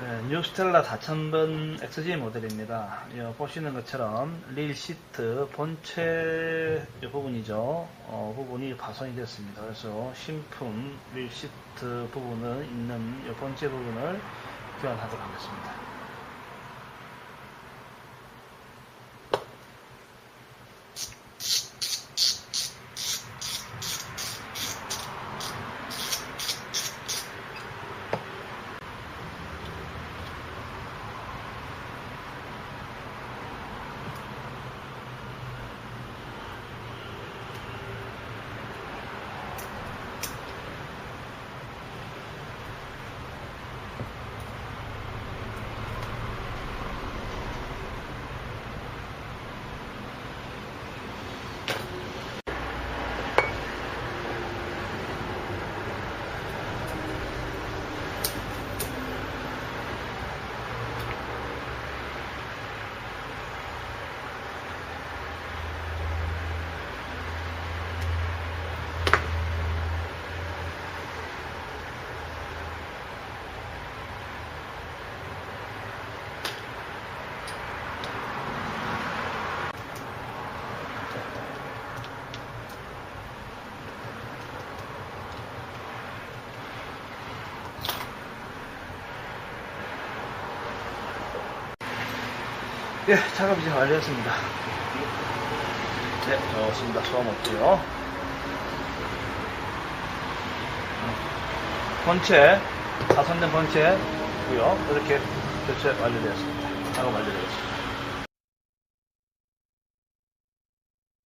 네, 뉴스텔라 4000번 XG 모델입니다. 여, 보시는 것처럼 릴 시트 본체 이 부분이죠. 어, 부분이 파손이 됐습니다. 그래서 신품 릴 시트 부분은 있는 이 본체 부분을 교환하도록 하겠습니다. 예, 작업 이제 완료했습니다. 네, 좋습니다. 소음 없고요. 본체, 사선된 본체고요. 이렇게 교체 완료되었습니다. 작업 완료되었습니다.